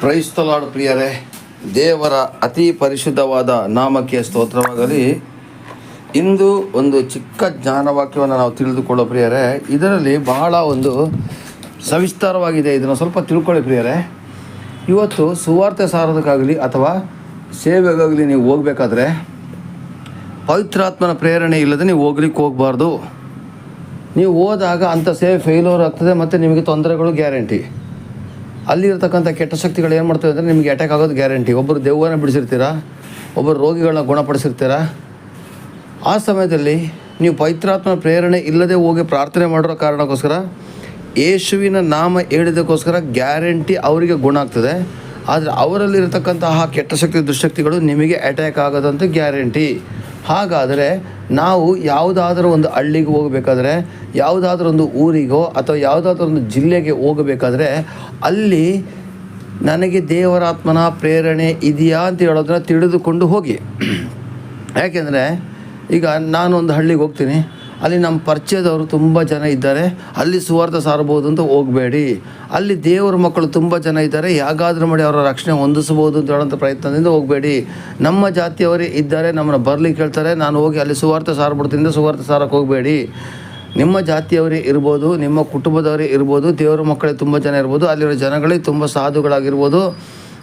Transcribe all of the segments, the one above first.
ಕ್ರೈಸ್ತಲಾಡು ಪ್ರಿಯರೇ, ದೇವರ ಅತಿ ಪರಿಶುದ್ಧವಾದ ನಾಮಕ್ಕೆ ಸ್ತೋತ್ರವಾಗಲಿ. ಇಂದು ಒಂದು ಚಿಕ್ಕ ಜ್ಞಾನವಾಕ್ಯವನ್ನು ನಾವು ತಿಳಿದುಕೊಳ್ಳೋ ಪ್ರಿಯರೇ, ಇದರಲ್ಲಿ ಬಹಳ ಒಂದು ಸವಿಸ್ತಾರವಾಗಿದೆ. ಇದನ್ನು ಸ್ವಲ್ಪ ತಿಳ್ಕೊಳ್ಳಿ ಪ್ರಿಯರೇ. ಇವತ್ತು ಸುವಾರ್ತೆ ಸಾರೋದಕ್ಕಾಗಲಿ ಅಥವಾ ಸೇವೆಗಾಗಲಿ ನೀವು ಹೋಗಬೇಕಾದ್ರೆ, ಪವಿತ್ರಾತ್ಮನ ಪ್ರೇರಣೆ ಇಲ್ಲದೆ ನೀವು ಹೋಗ್ಲಿಕ್ಕೆ ಹೋಗಬಾರ್ದು. ನೀವು ಹೋದಾಗ ಅಂಥ ಸೇವೆ ಫೇಲ್ಯೂರ್ ಆಗ್ತದೆ, ಮತ್ತು ನಿಮಗೆ ತೊಂದರೆಗಳು ಗ್ಯಾರಂಟಿ ಅಲ್ಲಿರ್ತಕ್ಕಂಥ ಕೆಟ್ಟ ಶಕ್ತಿಗಳು ಏನು ಮಾಡ್ತವೆ ಅಂದರೆ ನಿಮಗೆ ಅಟ್ಯಾಕ್ ಆಗೋದು ಗ್ಯಾರಂಟಿ ಒಬ್ಬರು ದೆವ್ವನ ಬಿಡಿಸಿರ್ತೀರಾ? ಒಬ್ಬರು ರೋಗಿಗಳನ್ನ ಗುಣಪಡಿಸಿರ್ತೀರಾ? ಆ ಸಮಯದಲ್ಲಿ ನೀವು ಪವಿತ್ರಾತ್ಮ ಪ್ರೇರಣೆ ಇಲ್ಲದೆ ಹೋಗಿ ಪ್ರಾರ್ಥನೆ ಮಾಡಿರೋ ಕಾರಣಕ್ಕೋಸ್ಕರ, ಯೇಸುವಿನ ನಾಮ ಹೇಳಿದಕ್ಕೋಸ್ಕರ ಗ್ಯಾರಂಟಿ ಅವರಿಗೆ ಗುಣ ಆಗ್ತದೆ. ಆದರೆ ಅವರಲ್ಲಿರತಕ್ಕಂತಹ ಕೆಟ್ಟ ಶಕ್ತಿ ದುಶಕ್ತಿಗಳು ನಿಮಗೆ ಅಟ್ಯಾಕ್ ಆಗೋದಂತ ಗ್ಯಾರಂಟಿ ಹಾಗಾದರೆ ನಾವು ಯಾವುದಾದ್ರೂ ಒಂದು ಹಳ್ಳಿಗೆ ಹೋಗಬೇಕಾದ್ರೆ, ಯಾವುದಾದ್ರೂ ಒಂದು ಊರಿಗೋ ಅಥವಾ ಯಾವುದಾದ್ರೂ ಒಂದು ಜಿಲ್ಲೆಗೆ ಹೋಗಬೇಕಾದ್ರೆ ಅಲ್ಲಿ ನನಗೆ ದೇವರಾತ್ಮನ ಪ್ರೇರಣೆ ಇದೆಯಾ ಅಂತ ಹೇಳೋದನ್ನ ತಿಳಿದುಕೊಂಡು ಹೋಗಿ. ಯಾಕೆಂದರೆ ಈಗ ನಾನು ಒಂದು ಹಳ್ಳಿಗೆ ಹೋಗ್ತೀನಿ. ಅಲ್ಲಿ ನಮ್ಮ ಪರಿಚಯದವರು ತುಂಬ ಜನ ಇದ್ದಾರೆ. ಅಲ್ಲಿ ಸುವಾರ್ಥ ಸಾರಬಹುದು ಅಂತ ಹೋಗಬೇಡಿ. ಅಲ್ಲಿ ದೇವರ ಮಕ್ಕಳು ತುಂಬ ಜನ ಇದ್ದಾರೆ. ಯಾಗಾದರೂ ಮಾಡಿ ಅವರ ರಕ್ಷಣೆ ಹೊಂದಿಸಬಹುದು ಅಂತ ಹೇಳೋಂಥ ಪ್ರಯತ್ನದಿಂದ ಹೋಗಬೇಡಿ. ನಮ್ಮ ಜಾತಿಯವರೇ ಇದ್ದಾರೆ, ನಮ್ಮನ್ನು ಬರ್ಲಿಕ್ಕೆ ಹೇಳ್ತಾರೆ ನಾನು ಹೋಗಿ ಅಲ್ಲಿ ಸುವಾರ್ಥ ಸಾರ್ಬಿಡ್ತೀನಿ ಸುವಾರ್ಥ ಸಾರಕ್ಕೆ ಹೋಗಬೇಡಿ. ನಿಮ್ಮ ಜಾತಿಯವರೇ ಇರ್ಬೋದು, ನಿಮ್ಮ ಕುಟುಂಬದವರೇ ಇರ್ಬೋದು, ದೇವರ ಮಕ್ಕಳೇ ತುಂಬ ಜನ ಇರ್ಬೋದು, ಅಲ್ಲಿರೋ ಜನಗಳೇ ತುಂಬ ಸಾಧುಗಳಾಗಿರ್ಬೋದು.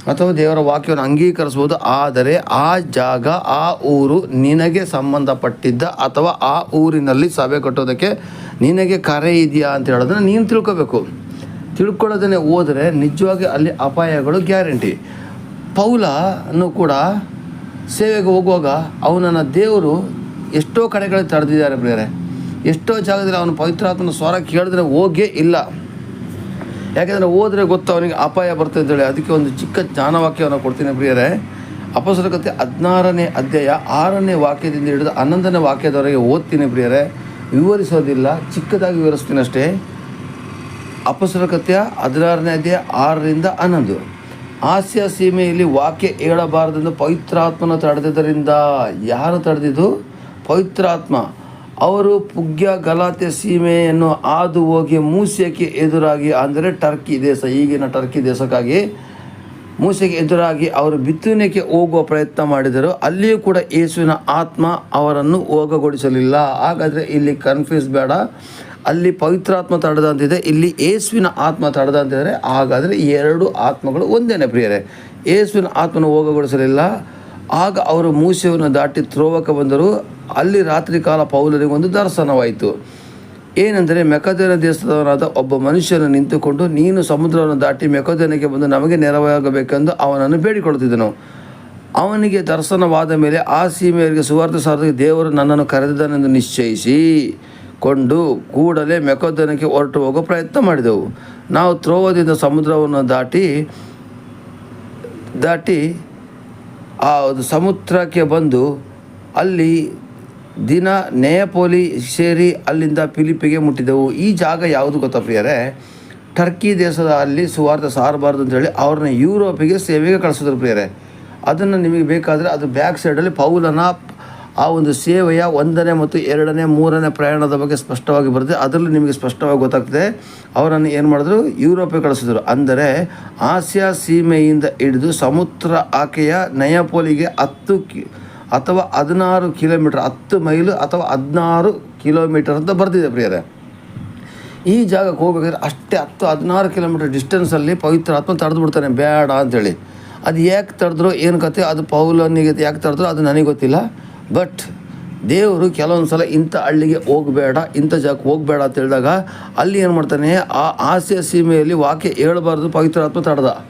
ಅಥವಾ ದೇವರ ವಾಕ್ಯವನ್ನು ಅಂಗೀಕರಿಸ್ಬೋದು ಆದರೆ ಆ ಜಾಗ, ಆ ಊರು ನಿನಗೆ ಸಂಬಂಧಪಟ್ಟಿದ್ದ ಅಥವಾ ಆ ಊರಿನಲ್ಲಿ ಸಭೆ ಕಟ್ಟೋದಕ್ಕೆ ನಿನಗೆ ಕರೆ ಇದೆಯಾ ಅಂತ ಹೇಳೋದನ್ನ ನೀನು ತಿಳ್ಕೊಬೇಕು. ತಿಳ್ಕೊಳ್ಳೋದನ್ನೇ ಹೋದರೆ ನಿಜವಾಗಿ ಅಲ್ಲಿ ಅಪಾಯಗಳು ಗ್ಯಾರಂಟಿ. ಪೌಲನು ಕೂಡ ಸೇವೆಗೆ ಹೋಗುವಾಗ ಅವನನ್ನು ದೇವರು ಎಷ್ಟೋ ಕಡೆಗಳಲ್ಲಿ ತಡೆದಿದ್ದಾರೆ ಬೇರೆ ಎಷ್ಟೋ ಜಾಗದಲ್ಲಿ ಅವನು ಪವಿತ್ರಾತ್ಮನ ಸ್ವರ ಕೇಳಿದ್ರೆ ಹೋಗೇ ಇಲ್ಲ. ಯಾಕೆಂದರೆ ಹೋದರೆ ಗೊತ್ತು ಅವನಿಗೆ ಅಪಾಯ ಬರ್ತದೆ ಅಂತೇಳಿ. ಅದಕ್ಕೆ ಒಂದು ಚಿಕ್ಕ ಜ್ಞಾನವಾಕ್ಯವನ್ನು ಕೊಡ್ತೀನಿ ಪ್ರಿಯರೇ. ಅಪಸರ ಕಥೆ ಹದಿನಾರನೇ ಅಧ್ಯಾಯ ಆರನೇ ವಾಕ್ಯದಿಂದ ಹಿಡಿದು ಹನ್ನೊಂದನೇ ವಾಕ್ಯದವರೆಗೆ ಓದ್ತೀನಿ ಪ್ರಿಯರೇ. ವಿವರಿಸೋದಿಲ್ಲ, ಚಿಕ್ಕದಾಗಿ ವಿವರಿಸ್ತೀನಿ ಅಷ್ಟೇ. ಅಪಸರ ಹದಿನಾರನೇ ಅಧ್ಯಾಯ ಆರರಿಂದ ಹನ್ನೊಂದು. ಹಾಸ್ಯ ಸೀಮೆಯಲ್ಲಿ ವಾಕ್ಯ ಹೇಳಬಾರದೆಂದು ಪವಿತ್ರಾತ್ಮನ ತಡೆದಿದ್ದರಿಂದ. ಯಾರು ತಡೆದಿದ್ದು? ಪವಿತ್ರಾತ್ಮ. ಅವರು ಪುಗ್ಯ ಗಲಾತೆ ಸೀಮೆಯನ್ನು ಹಾದು ಹೋಗಿ ಮೂಸೆಗೆ ಎದುರಾಗಿ, ಅಂದರೆ ಟರ್ಕಿ ದೇಶ, ಈಗಿನ ಟರ್ಕಿ ದೇಶಕ್ಕಾಗಿ ಮೂಸೆಗೆ ಎದುರಾಗಿ ಅವರು ಬಿತ್ತನೆಗೆ ಹೋಗುವ ಪ್ರಯತ್ನ ಮಾಡಿದರು. ಅಲ್ಲಿಯೂ ಕೂಡ ಯೇಸುವಿನ ಆತ್ಮ ಅವರನ್ನು ಹೋಗಗೊಳಿಸಲಿಲ್ಲ. ಹಾಗಾದರೆ ಇಲ್ಲಿ ಕನ್ಫ್ಯೂಸ್ ಬೇಡ. ಅಲ್ಲಿ ಪವಿತ್ರಾತ್ಮ ತಡೆದಂತಿದೆ, ಇಲ್ಲಿ ಯೇಸುವಿನ ಆತ್ಮ ತಡೆದಂತಿದ್ದಾರೆ. ಹಾಗಾದರೆ ಎರಡು ಆತ್ಮಗಳು ಒಂದೇನೆ ಪ್ರಿಯರೇ. ಯೇಸುವಿನ ಆತ್ಮನ ಹೋಗಗೊಳಿಸಲಿಲ್ಲ. ಆಗ ಅವರು ಮೂಸೆಯನ್ನು ದಾಟಿ ತ್ರೋವಕ್ಕೆ ಬಂದರು. ಅಲ್ಲಿ ರಾತ್ರಿ ಕಾಲ ಪೌಲರಿಗೆ ಒಂದು ದರ್ಶನವಾಯಿತು. ಏನೆಂದರೆ ಮೆಕದೇನ ದೇಶದವನಾದ ಒಬ್ಬ ಮನುಷ್ಯನು ನಿಂತುಕೊಂಡು, ನೀನು ಸಮುದ್ರವನ್ನು ದಾಟಿ ಮೆಕದೇನಕ್ಕೆ ಬಂದು ನಮಗೆ ನೆರವಾಗಬೇಕೆಂದು ಅವನನ್ನು ಬೇಡಿಕೊಳ್ಳುತ್ತಿದ್ದನು. ಅವನಿಗೆ ದರ್ಶನವಾದ ಮೇಲೆ ಆ ಸೀಮೆಯವರಿಗೆ ಸುವಾರ್ಥ ಸಾರದಕ್ಕೆ ದೇವರು ನನ್ನನ್ನು ಕರೆದಿದ್ದಾನೆಂದು ನಿಶ್ಚಯಿಸಿ ಕೊಂಡು ಕೂಡಲೇ ಮೆಕೋದನಕ್ಕೆ ಹೊರಟು ಹೋಗೋ ಪ್ರಯತ್ನ ಮಾಡಿದೆವು. ನಾವು ತ್ರೋವದಿಂದ ಸಮುದ್ರವನ್ನು ದಾಟಿ ದಾಟಿ ಆ ಸಮುದ್ರಕ್ಕೆ ಬಂದು ಅಲ್ಲಿ ದಿನ ನೇಪೋಲಿ ಸೇರಿ ಅಲ್ಲಿಂದ ಫಿಲಿಪಿಗೆ ಮುಟ್ಟಿದೆವು. ಈ ಜಾಗ ಯಾವುದು ಗೊತ್ತಾ ಪ್ರಿಯರೇ? ಟರ್ಕಿ ದೇಶದ ಅಲ್ಲಿ ಸುವಾರ್ಥ ಸಾರಬಾರ್ದು ಅಂತೇಳಿ ಅವ್ರನ್ನ ಯುರೋಪಿಗೆ ಸೇವೆಗೆ ಕಳಿಸಿದ್ರು ಪ್ರಿಯರೇ. ಅದನ್ನು ನಿಮಗೆ ಬೇಕಾದರೆ ಅದು ಬ್ಯಾಕ್ ಸೈಡಲ್ಲಿ ಪೌಲನ ಆ ಒಂದು ಸೇವೆಯ ಒಂದನೇ ಮತ್ತು ಎರಡನೇ, ಮೂರನೇ ಪ್ರಯಾಣದ ಬಗ್ಗೆ ಸ್ಪಷ್ಟವಾಗಿ ಬರುತ್ತೆ. ಅದರಲ್ಲಿ ನಿಮಗೆ ಸ್ಪಷ್ಟವಾಗಿ ಗೊತ್ತಾಗ್ತದೆ. ಅವರನ್ನು ಏನು ಮಾಡಿದ್ರು? ಯುರೋಪಿಗೆ ಕಳಿಸಿದ್ರು. ಅಂದರೆ ಆಸಿಯಾ ಸೀಮೆಯಿಂದ ಹಿಡಿದು ಸಮುದ್ರ ಆಕೆಯ ನಯಪೋಲಿಗೆ ಹತ್ತು ಕಿ, ಅಥವಾ ಹದಿನಾರು ಕಿಲೋಮೀಟರ್, ಹತ್ತು ಮೈಲು ಅಥವಾ ಹದಿನಾರು ಕಿಲೋಮೀಟರ್ ಅಂತ ಬರ್ತಿದೆ ಪ್ರಿಯರೇ. ಈ ಜಾಗಕ್ಕೆ ಹೋಗ್ಬೇಕಾದ್ರೆ ಅಷ್ಟೇ ಹತ್ತು, ಹದಿನಾರು ಕಿಲೋಮೀಟರ್ ಡಿಸ್ಟೆನ್ಸಲ್ಲಿ ಪವಿತ್ರ ಆತ್ಮ ತಡೆದು ಬಿಡ್ತಾನೆ. ಬೇಡ ಅಂತೇಳಿ. ಅದು ಯಾಕೆ ತಡೆದ್ರು? ಏನು ಕತೆ ಅದು ಪೌಲನಿಗೆ ಯಾಕೆ ತಡೆದ್ರು? ಅದು ನನಗೆ ಗೊತ್ತಿಲ್ಲ. ಬಟ್ ದೇವರು ಕೆಲವೊಂದು ಸಲ ಇಂಥ ಹಳ್ಳಿಗೆ ಹೋಗಬೇಡ, ಇಂಥ ಜಾಗಕ್ಕೆ ಹೋಗಬೇಡ ಅಂತ ಹೇಳಿದಾಗ ಅಲ್ಲಿ ಏನು ಮಾಡ್ತಾನೆ? ಆ ಆಸೆ ಸೀಮೆಯಲ್ಲಿ ವಾಕ್ಯ ಹೇಳಬಾರ್ದು ಪವಿತ್ರಾತ್ಮ ತಡೆದ.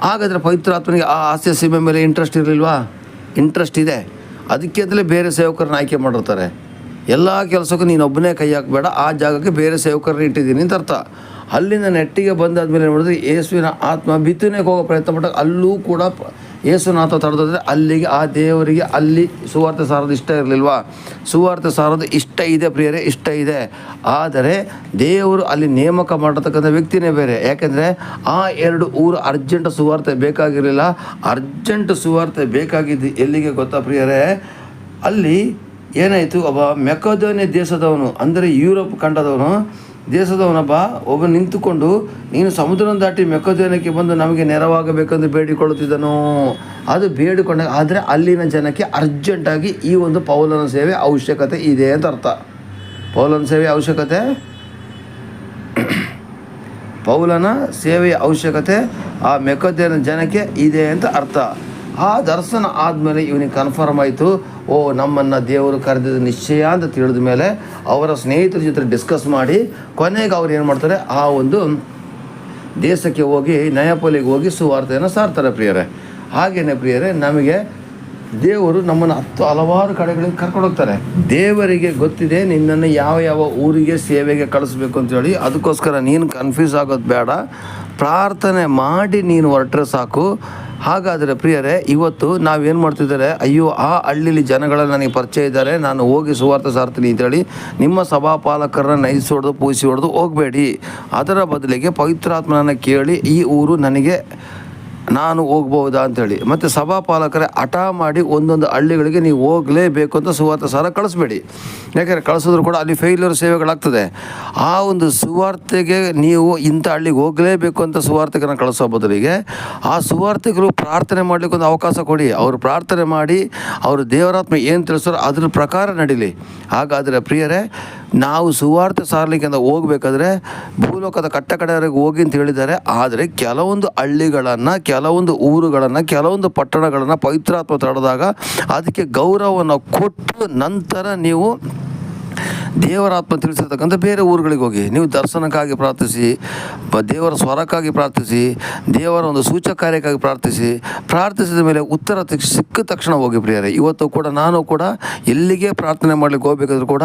ಹಾಗಾದರೆ ಪವಿತ್ರಾತ್ಮನಿಗೆ ಆ ಆಸೆ ಸೀಮೆ ಮೇಲೆ ಇಂಟ್ರೆಸ್ಟ್ ಇರಲಿಲ್ವಾ? ಇಂಟ್ರೆಸ್ಟ್ ಇದೆ. ಅದಕ್ಕೆ ಅಂತಲೇ ಬೇರೆ ಸೇವಕರನ್ನ ಆಯ್ಕೆ ಮಾಡಿರ್ತಾರೆ. ಎಲ್ಲ ಕೆಲಸಕ್ಕೂ ನೀನು ಒಬ್ಬನೇ ಕೈ ಹಾಕಬೇಡ, ಆ ಜಾಗಕ್ಕೆ ಬೇರೆ ಸೇವಕರನ್ನ ಇಟ್ಟಿದ್ದೀನಿ ಅಂತ ಅರ್ಥ. ಅಲ್ಲಿಂದ ನೆಟ್ಟಿಗೆ ಬಂದಾದ್ಮೇಲೆ ಏನು ಮಾಡಿದ್ರೆ? ಯೇಸುವಿನ ಆತ್ಮ ಬಿತ್ತನೆಗೆ ಹೋಗೋ ಪ್ರಯತ್ನ ಪಟ್ಟಾಗ ಅಲ್ಲೂ ಕೂಡ ಆತ್ಮ ತಡೆದ್ರೆ ಅಲ್ಲಿಗೆ, ಆ ದೇವರಿಗೆ ಅಲ್ಲಿ ಸುವಾರ್ತೆ ಸಾರೋದು ಇಷ್ಟ ಇರಲಿಲ್ವಾ? ಸುವಾರ್ತೆ ಸಾರೋದು ಇಷ್ಟ ಇದೆ ಪ್ರಿಯರೇ, ಇಷ್ಟ ಇದೆ. ಆದರೆ ದೇವರು ಅಲ್ಲಿ ನೇಮಕ ಮಾಡತಕ್ಕಂಥ ವ್ಯಕ್ತಿನೇ ಬೇರೆ. ಯಾಕೆಂದರೆ ಆ ಎರಡು ಊರು ಅರ್ಜೆಂಟ್ ಸುವಾರ್ತೆ ಬೇಕಾಗಿರಲಿಲ್ಲ. ಅರ್ಜೆಂಟ್ ಸುವಾರ್ತೆ ಬೇಕಾಗಿದ್ದು ಎಲ್ಲಿಗೆ ಗೊತ್ತಾ ಪ್ರಿಯರೇ? ಅಲ್ಲಿ ಏನಾಯಿತು? ಒಬ್ಬ ಮೆಕೋದೋನಿಯ ದೇಶದವನು, ಅಂದರೆ ಯುರೋಪ್ ಖಂಡದವನು ದೇಶದವನೊಬ್ಬ ಒಬ್ಬ ನಿಂತುಕೊಂಡು, ನೀನು ಸಮುದ್ರನ ದಾಟಿ ಮೆಕ್ಕದೇನಕ್ಕೆ ಬಂದು ನಮಗೆ ನೆರವಾಗಬೇಕೆಂದು ಬೇಡಿಕೊಳ್ಳುತ್ತಿದ್ದನು. ಅದು ಬೇಡಿಕೊಂಡ, ಆದರೆ ಅಲ್ಲಿನ ಜನಕ್ಕೆ ಅರ್ಜೆಂಟಾಗಿ ಈ ಒಂದು ಪೌಲನ ಸೇವೆ ಅವಶ್ಯಕತೆ ಇದೆ ಅಂತ ಅರ್ಥ. ಪೌಲನ ಸೇವೆ ಅವಶ್ಯಕತೆ? ಪೌಲನ ಸೇವೆಯ ಅವಶ್ಯಕತೆ ಆ ಮೆಕ್ಕದೇನ ಜನಕ್ಕೆ ಇದೆ ಅಂತ ಅರ್ಥ. ಆ ದರ್ಶನ ಆದಮೇಲೆ ಇವನಿಗೆ ಕನ್ಫರ್ಮ್ ಆಯಿತು, ಓ, ನಮ್ಮನ್ನು ದೇವರು ಕರೆದಿದ್ದ ನಿಶ್ಚಯ ಅಂತ ತಿಳಿದ ಮೇಲೆ ಅವರ ಸ್ನೇಹಿತರ ಜೊತೆ ಡಿಸ್ಕಸ್ ಮಾಡಿ, ಕೊನೆಗೆ ಅವ್ರು ಏನು ಮಾಡ್ತಾರೆ, ಆ ಒಂದು ದೇಶಕ್ಕೆ ಹೋಗಿ, ನಯಪೊಲಿಗೆ ಹೋಗಿ ಸುವಾರ್ತೆಯನ್ನು ಸಾರ್ತಾರೆ ಪ್ರಿಯರೇ. ಹಾಗೇನೆ ಪ್ರಿಯರೇ, ನಮಗೆ ದೇವರು ನಮ್ಮನ್ನು ಹತ್ತು ಹಲವಾರು ಕಡೆಗಳಿಗೆ ಕರ್ಕೊಂಡೋಗ್ತಾರೆ ದೇವರಿಗೆ ಗೊತ್ತಿದೆ ನಿನ್ನನ್ನು ಯಾವ ಯಾವ ಊರಿಗೆ ಸೇವೆಗೆ ಕಳಿಸ್ಬೇಕು ಅಂತೇಳಿ ಅದಕ್ಕೋಸ್ಕರ ನೀನು ಕನ್ಫ್ಯೂಸ್ ಆಗೋದು ಬೇಡ. ಪ್ರಾರ್ಥನೆ ಮಾಡಿ ನೀನು ಹೊರಟ್ರೆ ಸಾಕು. ಹಾಗಾದರೆ ಪ್ರಿಯರೇ, ಇವತ್ತು ನಾವೇನು ಮಾಡ್ತಿದ್ದಾರೆ ಅಯ್ಯೋ, ಆ ಹಳ್ಳಿಲಿ ಜನಗಳ ನನಗೆ ಪರಿಚಯ ಇದ್ದಾರೆ. ನಾನು ಹೋಗಿ ಸುವಾರ್ಥ ಸಾರ್ತೀನಿ ಅಂತೇಳಿ ನಿಮ್ಮ ಸಭಾಪಾಲಕರನ್ನ ನೈಸ್ ಹೊಡೆದು, ಪೂಜಿಸಿ ಹೊಡೆದು ಹೋಗಬೇಡಿ. ಅದರ ಬದಲಿಗೆ ಪವಿತ್ರಾತ್ಮನನ್ನು ಕೇಳಿ ಈ ಊರು ನನಗೆ ನಾನು ಹೋಗ್ಬೋದಾ ಅಂತೇಳಿ. ಮತ್ತು ಸಭಾಪಾಲಕರೇ ಹಠ ಮಾಡಿ ಒಂದೊಂದು ಹಳ್ಳಿಗಳಿಗೆ ನೀವು ಹೋಗಲೇಬೇಕು ಅಂತ ಸುವಾರ್ಥ ಸಾರ ಕಳಿಸ್ಬೇಡಿ. ಯಾಕೆಂದರೆ ಕಳಿಸಿದ್ರು ಕೂಡ ಅಲ್ಲಿ ಫೇಲ್ಯೂರ್ ಸೇವೆಗಳಾಗ್ತದೆ. ಆ ಒಂದು ಸುವಾರ್ತೆಗೆ ನೀವು ಇಂಥ ಹಳ್ಳಿಗೆ ಹೋಗಲೇಬೇಕು ಅಂತ ಸುವಾರ್ತಿಕರನ್ನ ಕಳಿಸೋ ಬದಲಿಗೆ ಆ ಸುವಾರ್ತಿಕರು ಪ್ರಾರ್ಥನೆ ಮಾಡಲಿಕ್ಕೆ ಒಂದು ಅವಕಾಶ ಕೊಡಿ. ಅವರು ಪ್ರಾರ್ಥನೆ ಮಾಡಿ, ಅವರು ದೇವರಾತ್ಮ ಏನು ತಿಳಿಸೋ ಅದ್ರ ಪ್ರಕಾರ ನಡೀಲಿ. ಹಾಗಾದರೆ ಪ್ರಿಯರೇ ನಾವು ಸುವಾರ್ತೆ ಸಾರಲಿಕ್ಕೆ ಅಂತ ಹೋಗ್ಬೇಕಾದ್ರೆ ಭೂಲೋಕದ ಕಟ್ಟ ಕಡೆಯವರೆಗೆ ಹೋಗಿ ಅಂತ ಹೇಳಿದ್ದಾರೆ. ಆದರೆ ಕೆಲವೊಂದು ಹಳ್ಳಿಗಳನ್ನು, ಕೆಲವೊಂದು ಊರುಗಳನ್ನು, ಕೆಲವೊಂದು ಪಟ್ಟಣಗಳನ್ನು ಪವಿತ್ರಾತ್ಮ ತಡೆದಾಗ ಅದಕ್ಕೆ ಗೌರವವನ್ನು ಕೊಟ್ಟು ನಂತರ ನೀವು ದೇವರಾತ್ಮ ತಿಳಿಸಿರ್ತಕ್ಕಂಥ ಬೇರೆ ಊರುಗಳಿಗೆ ಹೋಗಿ ನೀವು ದರ್ಶನಕ್ಕಾಗಿ ಪ್ರಾರ್ಥಿಸಿ ದೇವರ ಸ್ವರಕ್ಕಾಗಿ ಪ್ರಾರ್ಥಿಸಿ, ದೇವರ ಒಂದು ಸೂಚಕ ಕಾರ್ಯಕ್ಕಾಗಿ ಪ್ರಾರ್ಥಿಸಿ, ಪ್ರಾರ್ಥಿಸಿದ ಮೇಲೆ ಉತ್ತರ ಸಿಕ್ಕ ತಕ್ಷಣ ಹೋಗಿ ಪ್ರಿಯರೇ, ಇವತ್ತು ಕೂಡ ನಾನು ಕೂಡ ಎಲ್ಲಿಗೆ ಪ್ರಾರ್ಥನೆ ಮಾಡಲಿಕ್ಕೆ ಹೋಗಬೇಕಾದ್ರೂ ಕೂಡ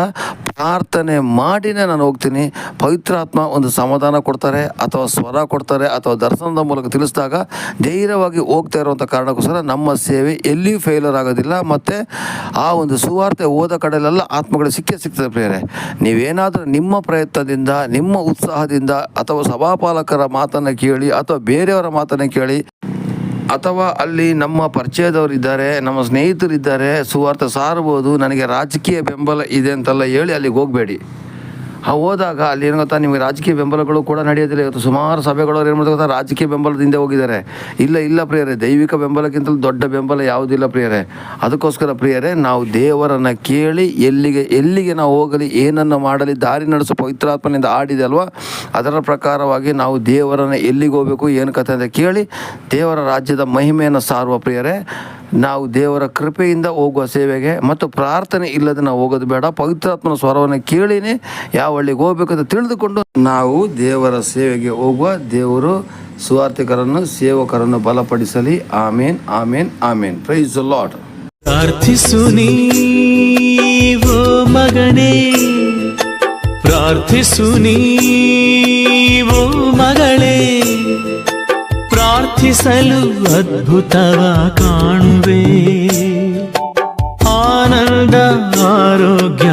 ಪ್ರಾರ್ಥನೆ ಮಾಡಿನೇ ನಾನು ಹೋಗ್ತೀನಿ. ಪವಿತ್ರಾತ್ಮ ಒಂದು ಸಮಾಧಾನ ಕೊಡ್ತಾರೆ ಅಥವಾ ಸ್ವರ ಕೊಡ್ತಾರೆ ಅಥವಾ ದರ್ಶನದ ಮೂಲಕ ತಿಳಿಸಿದಾಗ ಧೈರ್ಯವಾಗಿ ಹೋಗ್ತಾ ಇರುವಂಥ ಕಾರಣಕ್ಕೋಸ್ಕರ ನಮ್ಮ ಸೇವೆ ಎಲ್ಲಿಯೂ ಫೇಲರ್ ಆಗೋದಿಲ್ಲ. ಮತ್ತು ಆ ಒಂದು ಸುವಾರ್ತೆ ಹೋದ ಕಡೆಯಲ್ಲೆಲ್ಲ ಆತ್ಮಗಳು ಸಿಕ್ಕೇ ಸಿಗ್ತದೆ ಪ್ರಿಯರೇ. ನೀವೇನಾದರೂ ನಿಮ್ಮ ಪ್ರಯತ್ನದಿಂದ, ನಿಮ್ಮ ಉತ್ಸಾಹದಿಂದ ಅಥವಾ ಸಭಾಪಾಲಕರ ಮಾತನ್ನು ಕೇಳಿ ಅಥವಾ ಬೇರೆಯವರ ಮಾತನ್ನು ಕೇಳಿ, ಅಥವಾ ಅಲ್ಲಿ ನಮ್ಮ ಪರಿಚಯದವರಿದ್ದಾರೆ, ನಮ್ಮ ಸ್ನೇಹಿತರಿದ್ದಾರೆ ಸುವಾರ್ಥ ಸಾರಬಹುದು, ನನಗೆ ರಾಜಕೀಯ ಬೆಂಬಲ ಇದೆ ಅಂತೆಲ್ಲ ಹೇಳಿ ಅಲ್ಲಿಗೆ ಹೋಗಬೇಡಿ. ಹೋದಾಗ ಅಲ್ಲಿ ಏನು ಗೊತ್ತಾ, ನಿಮಗೆ ರಾಜಕೀಯ ಬೆಂಬಲಗಳು ಕೂಡ ನಡೆಯೋದಿಲ್ಲ. ಇವತ್ತು ಸುಮಾರು ಸಭೆಗಳು ಏನು ಮಾಡ್ತಾರೆ ಗೊತ್ತಾ, ರಾಜಕೀಯ ಬೆಂಬಲದಿಂದ ಹೋಗಿದ್ದಾರೆ. ಇಲ್ಲ ಇಲ್ಲ ಪ್ರಿಯರೇ, ದೈವಿಕ ಬೆಂಬಲಕ್ಕಿಂತಲೂ ದೊಡ್ಡ ಬೆಂಬಲ ಯಾವುದಿಲ್ಲ ಪ್ರಿಯರೇ. ಅದಕ್ಕೋಸ್ಕರ ಪ್ರಿಯರೇ, ನಾವು ದೇವರನ್ನು ಕೇಳಿ ಎಲ್ಲಿಗೆ ಎಲ್ಲಿಗೆ ನಾವು ಹೋಗಲಿ, ಏನನ್ನು ಮಾಡಲಿ, ದಾರಿ ನಡೆಸೋ ಪವಿತ್ರಾತ್ಮನಿಂದ ಆಡಿದೆ ಅಲ್ವಾ? ಅದರ ಪ್ರಕಾರವಾಗಿ ನಾವು ದೇವರನ್ನು ಎಲ್ಲಿಗೆ ಹೋಗಬೇಕು, ಏನು ಕಥೆ ಅಂತ ಕೇಳಿ ದೇವರ ರಾಜ್ಯದ ಮಹಿಮೆಯನ್ನು ಸಾರುವ ಪ್ರಿಯರೇ ನಾವು ದೇವರ ಕೃಪೆಯಿಂದ ಹೋಗುವ ಸೇವೆಗೆ ಮತ್ತು ಪ್ರಾರ್ಥನೆ ಇಲ್ಲದೆ ನಾವು ಹೋಗೋದು ಬೇಡ. ಪವಿತ್ರಾತ್ಮನ ಸ್ವರವನ್ನು ಕೇಳಿನಿ ಯಾವ ಹಳ್ಳಿಗೆ ಹೋಗ್ಬೇಕಂತ ತಿಳಿದುಕೊಂಡು ನಾವು ದೇವರ ಸೇವೆಗೆ ಹೋಗುವ ದೇವರು ಸುವಾರ್ಥಿಕರನ್ನು, ಸೇವಕರನ್ನು ಬಲಪಡಿಸಲಿ. ಆಮೇನ್ ಆಮೇನ್ ಆಮೇನ್. ಪ್ರೈಸ್ ಲಾಟ್ ಪ್ರಾರ್ಥಿಸು ಓ ಮಗನೇ. ಪ್ರಾರ್ಥಿಸು ಓ ಮಗಳೇ. ಪ್ರಾರ್ಥಿಸಲು ಅದ್ಭುತವ ಕಾಣುವೆ. ಆನಂದ ಆರೋಗ್ಯ